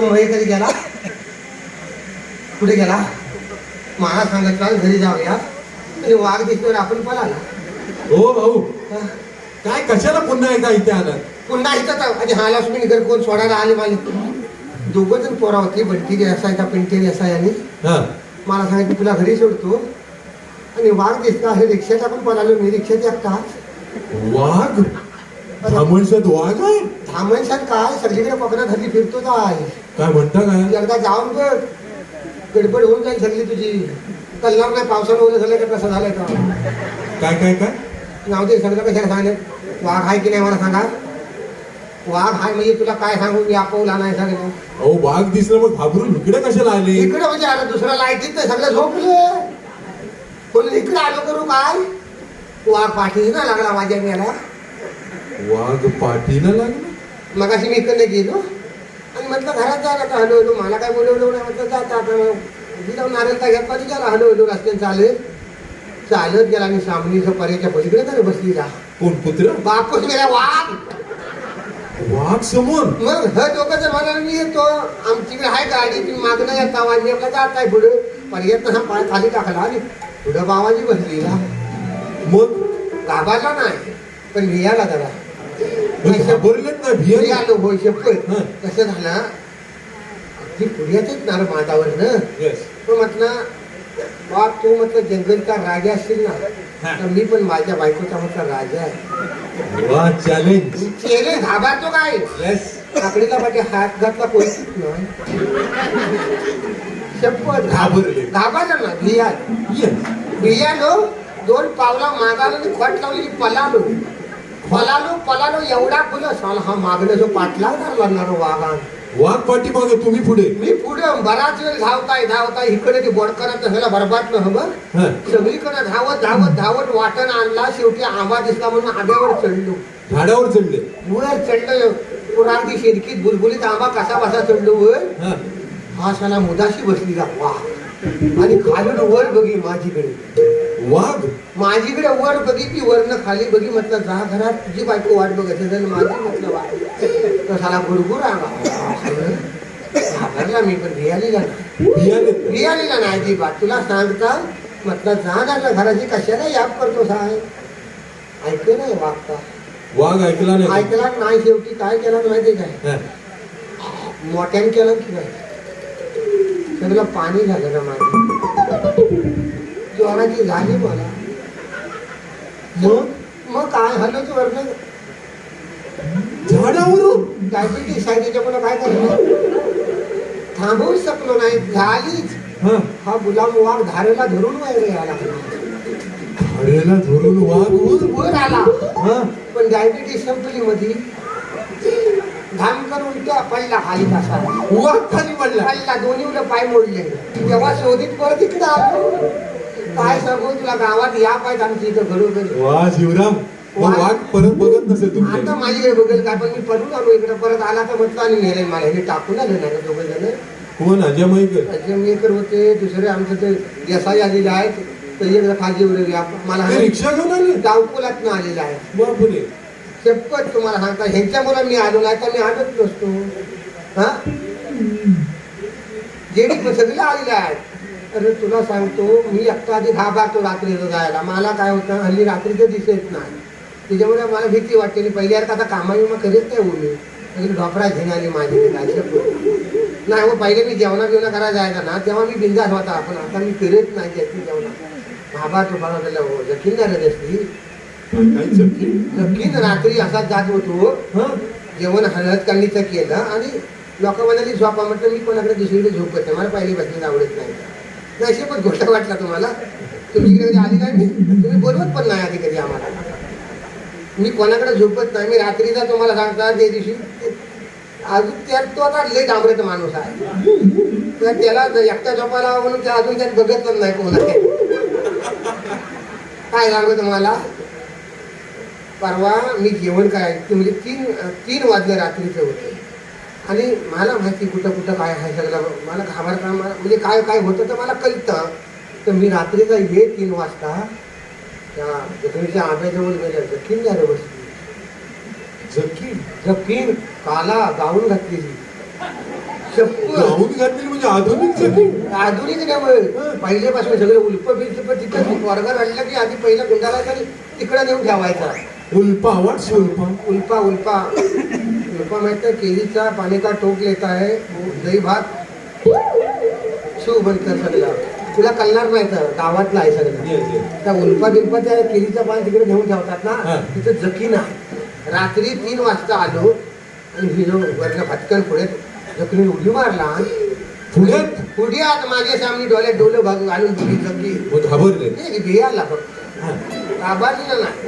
तो कधी गेला? कुठे गेला? मला सांगितलं घरी जाऊया. आणि वाघ दिसल्यावर आपण पळाला. हो भाऊ. काय कशाला पुन्हा एकदा इथे आलात पुन्हा इथं आणि हा लक्ष्मी घर कोण सोडायला आले मला? दोघं जण पोरा होती बंटी असायचा पिंटी असाय आणि. हा. मला सांगितलं तुला घरी सोडतो. आणि वाघ दिसला हे रिक्षाचा पण पळालो मी रिक्षात एकटा वाघ? वाघ आहे? थांबणशान काय? सगळीकडे कोकणात हल्ली फिरतो काय काय म्हणता काय? एकदा जाऊन बघ. गडबड होऊन जाईल सगळी तुझी. कल्लार नाही पावसानं ओलं झालं का कसं झालंय का काय काय काय? नाव दे सगळं कशाला सांगले वाघ आहे की नाही मला सांगा? वाघ आहे म्हणजे तुला काय सांगू? मी आपवला नाही सगळं अहो वाघ दिसलं मग घाबरून इकडे कशाला आले? इकडे म्हणजे आलं दुसरा लाईटीत नाही सगळं झोपले. कोणी इकडे आलो करू काय? वाघ पाठीच ना लागला माझ्या मेला. वाघ पाठीला लागला? मग अशी मी इकडे गेलो आणि म्हटलं घरात जायला आता हलो हलो मला काय बोलवलं नाही. म्हटलं जाता आता मी जाऊन नारायणचा घेतला गेला हलो हलो रस्त्याने चालत चालत गेला आणि सामनीचं पर्याच्या पलीकडे तर बसलीला. कोण कुत्र बापूस गेला वाघ. वाघ समोर? मग ह दोघं जर म्हणाले मी येतो. आमच्याकडे आहे गाडी. तुम्ही मागणं येता वाजी आपला जात आहे पुढे. पर्यंत हा पाय खाली टाकला आणि पुढं बाबाजी बसलीला. मग? गाभाला नाही पण भियाला जरा. भिया आलो होय शपथ. हं. कसं झालं? अगदी पुण्यातच ना रे मातावर ना तो म्हटलं बाप तू म्हटलं जंगलचा राजा असशील ना हा. तर मी पण माझ्या बायकोचा म्हटलं राजा आहे. वा चॅलेंज चेहरे घाबरतो काय? आकडीला माझ्या हात घातला कोणीच नाही. शपथ. घाबरले. घाबरला ना भिया येस बियालो दोन पावला मागालो आणि खट लावली पलालो पलालो पलालो एवढा फुलं साला हा मागणं जो पाटला लागणार वाघा वाघ पाठी मागे तुम्ही पुढे. मी पुढे बराच वेळ धावताय धावताय इकडे ते बोडकरात ह्याला बरबाद न हवं सगळीकडे धावत धावत धावत वाटण आणला शेवटी आंबा दिसला म्हणून आंब्यावर चढलो. झाडावर चढले. वर चढलो पुरांगी शेरकीत बुलबुलीत आंबा कसा बसा चढलो वर. हा. साला मुदाशी बसलीला वा आणि खालून वर बघी माझीकडे वाघ? माझीकडे वर बघितली वरनं खाली बघी म्हटलं जा घरात तुझी बायको वाट बघत असेल माझी म्हटलं वाट. तर साला गुरगुर घाबरला मी पण भियालीला नाही. भियालीला नाही ती बात. तुला सांगता म्हटलं जा ना घराची कशाला याप करतो साहेब? ऐक नाही वागता वाघ ऐकला नाही. ऐकला नाही शेवटी. काय केलं माहिती काय. मोठ्याने केलं की नाही? सगळं पाणी झालं ना माझं. जोराची झाली मला. मग? मग काय हल्लोच वरनं? झाडावरून? डायबिटीस आहे त्याच्यामुळे काय करणार थांबवूच शकलो नाही झालीच. हा. हा गुलाम वाघ धारेला धरून वगैरे आला. झाडाला धरून वाघ? वर आला. हा. पण डायबिटीस संपली मध्ये धामकर उलट्या पडला खाली कसा वाघ खाली पडला. पडला दोन्ही पाय मोडले. तेव्हा शोधित परत इकडे आलो. काय सांगू तुला गावात या पाहिजे आमच्या इथं घडोघरी वा शिवराम. मग वाघ परत बघत नसेल आता तुमच्या माझी बघेल काय पण मी पडून आलो इकडे. परत आला तर म्हटलं आणि नेले मला. हे टाकून आले ना दोघे जण. कोण? अजय मयकर अजमेकर होते दुसरे आमचे ते देसाई आलेले आहेत. तर उडवली आप- मला ते रिक्षा घेऊन आले? डावकुलात ना आलेला आहे बापरे. शपथ तुम्हाला सांगता ह्यांच्यामुळे मी आलो नाही तर मी आलोच नसतो. हा? जेडी सगळे आलेले आहेत. अरे तुला सांगतो मी एकटा आधी घाबरतो रात्रीचं जायला. मला काय होतं हल्ली रात्रीचं दिसत नाही. त्याच्यामुळे मला भीती वाटते आणि यार आता कामा विमा करीत नाही हो म्हणजे सगळी ढोपरा घेऊन आली माझी नाही हो पहिले मी जेवणा बिवणा करायला जायला ना. तेव्हा मी बिंदास होता. आपण आता मी करत नाही त्याची जेवणा महाभारत तो त्याला हो जखीन नाही रे काय नक्कीच रात्री असाच जात होतो. जेवण हळद काढणीचं केलं आणि लोक म्हणाली झोपा. म्हटलं मी कोणाकडे दुसरीकडे झोपत नाही मला पहिली बसण्यात आवडत नाही. नशीबच गोष्ट वाटला तुम्हाला? तुम्ही इकडे कधी आली नाही मी? तुम्ही बोलवत पण नाही आधी कधी आम्हाला. मी कोणाकडे झोपत नाही. मी रात्रीचा तुम्हाला सांगता त्या दिवशी अजून त्यात तो आता लय डांबरेचा माणूस आहे. तर त्याला एकट्या झोपायला म्हणून त्या अजून त्यात बघत पण नाही कोणा काय सांगू तुम्हाला? परवा मी जेवण काय म्हणजे तीन तीन वाजले रात्रीचे होते. आणि मला माहिती कुठं कुठं काय आहे सगळं. मला घाबरता मला म्हणजे काय काय होतं तर मला कळतं. तर मी रात्रीचा ये तीन वाजता त्या जखमीच्या आंब्याजवळ गेल्या जखीन झालं बसली. जक्की जखीन काला गाऊन घातलेली. गाऊन घातलेली म्हणजे आधुनिक सखी आधुनिक नव्हे पहिल्यापासून सगळं उल्प बिल्प पण तिथं वर्गात आणलं की आधी पहिला गुंडाला तरी तिकडं नेऊन ठेवायचा. उल्पा वाट उल्पा उल्पा उल्पा. उल्पा माहीत आहे केळीचा पाणी का टोक लेता है दही भात शिव बनकर सगळं. तुला कळणार नाही तर गावातला आहे सगळं. त्या उल्पा बिल्पा त्या केळीचं पाणी तिकडे घेऊन ठेवतात. ना तिथं जखीन. रात्री तीन वाजता आलो आणि हिरो वरनं भटकन पुढे जखीने उडी मारला. पुण्यात पुढ्यात माझ्या सामने डोळ्यात डोलं भाग घालून दिली मग घाबरले. भियाला फक्त. हा. आभारलेलं नाही.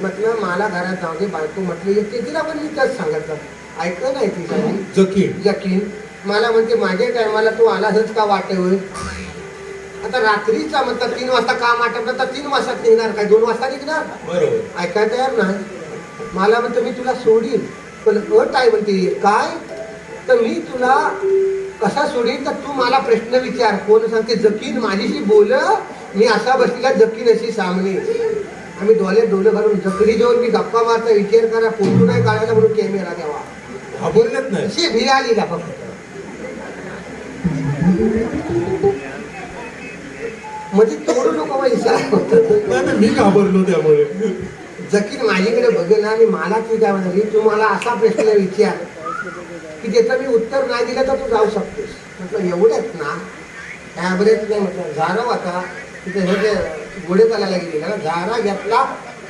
म्हटलं मला घरात जाऊ दे बायको म्हटलं येते तिला पण मी तेच सांगितलं ऐक नाही ती सगळी जखीन. यकीन मला म्हणते माझ्या टायमाला तू आलासच का वाटेवर? आता रात्रीचा म्हणतात तीन वाजता काम आटपलं तर तीन वाजता निघणार काय? दोन वाजता निघणार? बरोबर. ऐकायला तयार नाही. मला म्हणतो मी तुला सोडीन. पण अट आहे म्हणते काय? तर मी तुला कसा सोडीन? तर तू मला प्रश्न विचार. कोण सांगते जकीन माझीशी बोल. मी असा बसलेला जकीन अशी सामने आम्ही डोळे डोळे घालून जकरी जेवण मी गप्पा मारता विचार करा फोटो नाही काढायला म्हणून कॅमेरा द्यावा. घाबरलेच नाही. अशी भिराली ना फक्त. म्हणजे तोडू नको पैसा मी घाबरलो त्यामुळे. जकीन माझ्याकडे बघेल आणि मला ती काय म्हणाली तू मला असा प्रश्न विचार की त्याचं मी उत्तर नाही दिलं तर तू जाऊ शकतोस. म्हटलं एवढंच ना? ॲव्हरेज नाही म्हटलं. झाराव आता. तिथे हे घोडे चालायला गेलेला ना झारा घेतला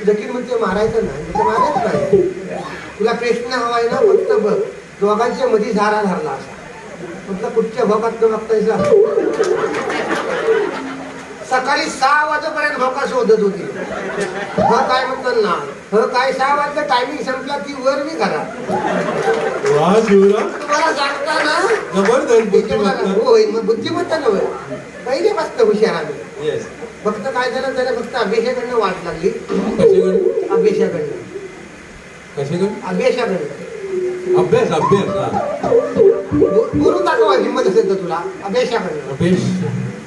जकीन म्हणते मारायचं नाही. म्हणजे मारायचं नाही. तुला प्रश्न हवा आहे ना फक्त बघ. दोघांच्या मध्ये झारा धरला असा. म्हटलं कुठच्या भोकात बघतायचा सकाळी सहा वाजेपर्यंत भोका शोधत होती. ह काय म्हणतात ना? ह काय सहा वाजता टायमिंग संपला की वर मी करा वा शिवराम तुम्हाला सांगता ना? जबरदस्त. बुद्धिमत्ता बुद्धिमत्ता होय मग बुद्धिमत्ता नव्हे. पहिले मस्त हुशार आम्ही. फक्त काय झालं त्याला फक्त अभ्यासाकडनं वाट लागली. कशाकडे अभ्यासाकडनं कशाकडे अभ्यासाकडनं अभ्यास अभ्यास हा. गु- गुरु दाखवा हिंमत असेल तर तुला अभ्यासाकडनं अभ्यास?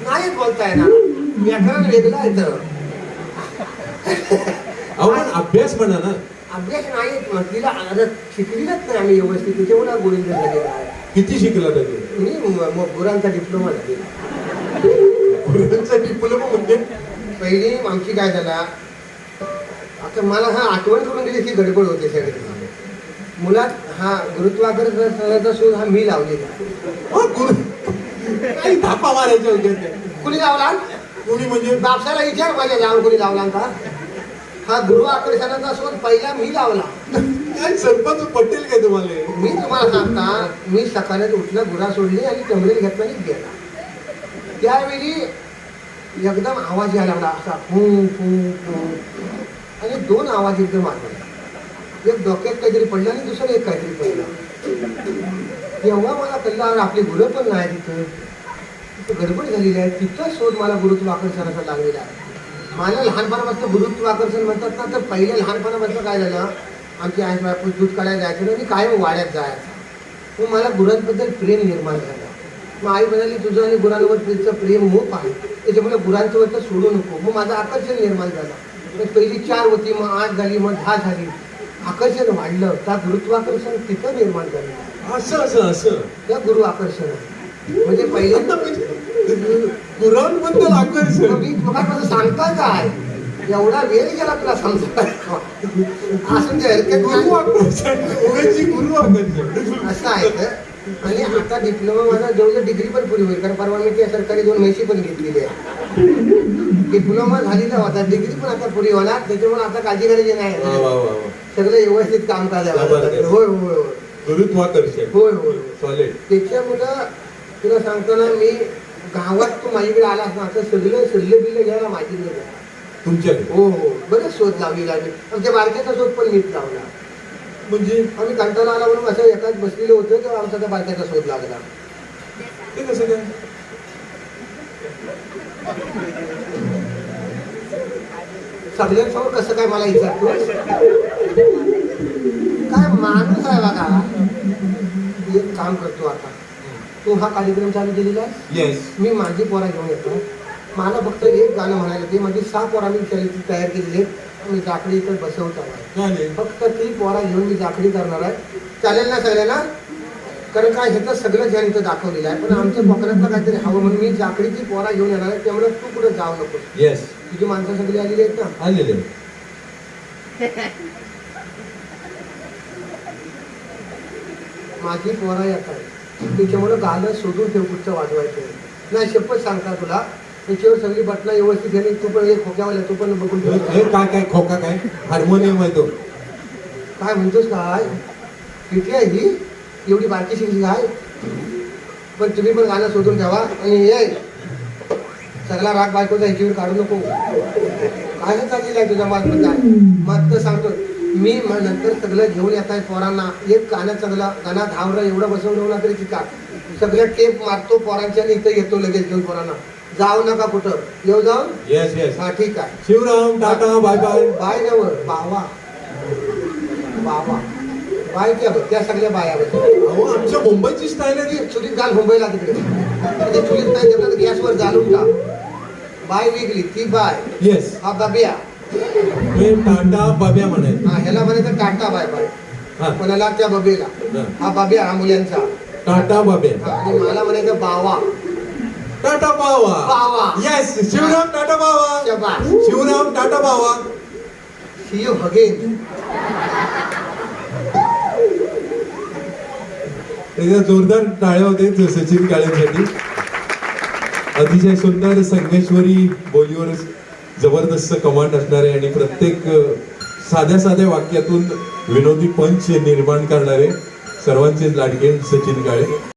नाही बोलता येणार व्याकरण वेगळं आहे तर. अहो पण अभ्यास म्हणा ना. अभ्यास नाही तिला आता शिकलेलंच नाही आम्ही व्यवस्थित. त्याच्यामुळे गोविंद झालेला आहे. किती शिकला मी म- म- गुरांचा डिप्लोमा झालेला डिप्लोमा म्हणजे पहिली आमची काय झाला? आता मला हा आठवण करून दिली की गडबड होते सगळी. मुलात हा गुरुत्वाकर्षणाचा शोध हा मी लावलेला. हा, काही थापा मारायच्या होत्या त्या. कुणी लावला? कोणी म्हणजे? बापसाला विचार माझ्या जाऊन कोणी लावला का? हा गुरु आकर्षणाचा शोध पहिला मी लावला. काय सरपंच पटेल काय तुम्हाला? मी तुम्हाला सांगता मी सकाळी उठलं गुरा सोडली आणि कमरेल घेतला गेला. त्यावेळी एकदम आवाज यायला लागला असा फू फू फू. आणि दोन आवाज एकदम आले एक डोक्यात काहीतरी पडलं आणि दुसरं एक काहीतरी पडलं. तेव्हा मला कल्ला आपली गुरु पण नाही तिथं. तिथं गडबड झालेली आहे. तिथं शोध मला गुरुत्व आकर्षणाचा लागलेला आहे. मला लहानपणापासून गुरुत्व आकर्षण म्हणतात ना तर पहिल्या लहानपणापासून काय झालं आमची आई बापू दूध काढायला जायचं आणि काय कायम वाड्यात जायचं. मग मला गुरांबद्दल प्रेम निर्माण झालं. मग आई म्हणाली तुझं आणि गुरांवर तुझं प्रेम मोप आहे. त्याच्यामुळे गुरांचं वरतं सोडू नको. मग माझं आकर्षण निर्माण झालं. मग पहिली चार होती मग आठ झाली मग दहा झाली. आकर्षण वाढलं. त्या गुरुत्वाकर्षण तिथं निर्माण झालं. असं असं असं. त्या गुरु आकर्षण. म्हणजे पहिल्यांदा गुरांबद्दल आकर्षण. मी तुम्हाला कसं सांगता काय? एवढा वेळ गेला तुला समजा ते हरकत गुरु. आकर्षण. उगाची गुरु आकर्षण. असं आहे तर आणि आता डिप्लोमा माझा जवळजवळ डिग्री पण पुरी होईल कारण परवा मी त्या सरकारी दोन म्हशी पण घेतलेली आहे. डिप्लोमा झालेला होता डिग्री पण आता पुरी होणार त्याच्यामुळे आता काळजी करायची नाही. सगळं व्यवस्थित काम करायला. होय होय होय. गुरुत्वाकर्षण होय होय होय. सॉलिड त्याच्यामुळं तुला सांगतो ना मी गावात तू माझ्याकडे आलास ना आता सगळं सल्ले बिल्ले घ्यायला माझी तुमच्याकडे. हो हो. बरेच शोध लावलेला मी आमच्या बारक्याचा शोध पण मीच लावला. म्हणजे आम्ही कंटाळा आला म्हणून असं एकाच बसलेलो होतो तेव्हा आमचा त्या बारक्याचा शोध लागला. ते कसं काय? सगळ्यांसमोर कसं काय मला विचारतो काय माणूस आहे बघा. एक काम करतो आता. तू हा कार्यक्रम चालू केलेला आहे येस मी माझी पोरा घेऊन येतो. मला फक्त एक गाणं म्हणायला ते माझी सहा पोरा मी तयारी तयार केलेली आहेत मी जाकडी इथं बसवतो. चालेल फक्त ती पोरा घेऊन मी जाकडी करणार आहे. चालेल ना सगळ्यांना कारण काय ह्याचं सगळं ज्ञान इथं दाखवलेलं आहे. पण आमच्या कोकणातलं काहीतरी हवं म्हणून मी जाकडीची पोरा घेऊन येणार आहे. त्यामुळे तू कुठे जाऊ नको. येस तुझी माणसं सगळी आलेली आहेत ना? आलेले माझी पोरा येत आहे त्याच्यामुळे गाणं सोडून ठेव पुढचं वाजवायचं. नाही शपथ सांगता तुला. त्याच्यावर सगळी बटणं व्यवस्थित घेणे तू पण एक खोक्यावाला तू पण बघून ठेव. हे काय काय खोका काय? हार्मोनियम आहे तो. काय म्हणतोस काय? किती आहे ही? एवढी बारकी शिकली काय पण तुम्ही पण गाणं शोधून ठेवा आणि ये सगळा राग बायकोचा ह्याच्यावर काढू नको. काय चाललेलं आहे तुझा मात मग तर सांगतो मी म- नंतर सगळं घेऊन येत आहे पोरांना. एक गाणं चांगला गाणं धावरं एवढं बसवलं ना तरी चिका सगळं टेप मारतो पोरांच्या आणि इथं येतो लगेच घेऊन पोरांना. जाऊ नका कुठं. येऊ जाऊन? येस येस हा ठीक आहे. Shivram tata bye bye bye नवर बावा बावा बाय त्या सगळ्या बाया अहो आमच्या मुंबईची स्टाईल आहे ती. चुलीत घाल मुंबईला तिकडे. ते चुलीत नाही तर गॅसवर घालून टाक. बाय वेगळी ती बाय. येस हा बाबिया. हे टाटा बाब्या म्हणे हा ह्याला म्हणायचं टाटा बाय बाय. हा. कोणाला? त्या बबेला हा. बाबिया हा मुलांचा. टाटा बाब्या. हा, आणि मला म्हणायचं बावा टाटा बावा बावा. येस शिवराम टाटा शबास शिवराम टाटा बावा सी यू अगेन एकदा जोरदार टाळ्या होते सचिन काळेंसाठी. अतिशय सुंदर संगमेश्वरी बोलीवर जबरदस्त कमांड असणारे आणि प्रत्येक अ, साध्या साध्या वाक्यातून विनोदी पंच निर्माण करणारे सर्वांचे लाडके सचिन काळे.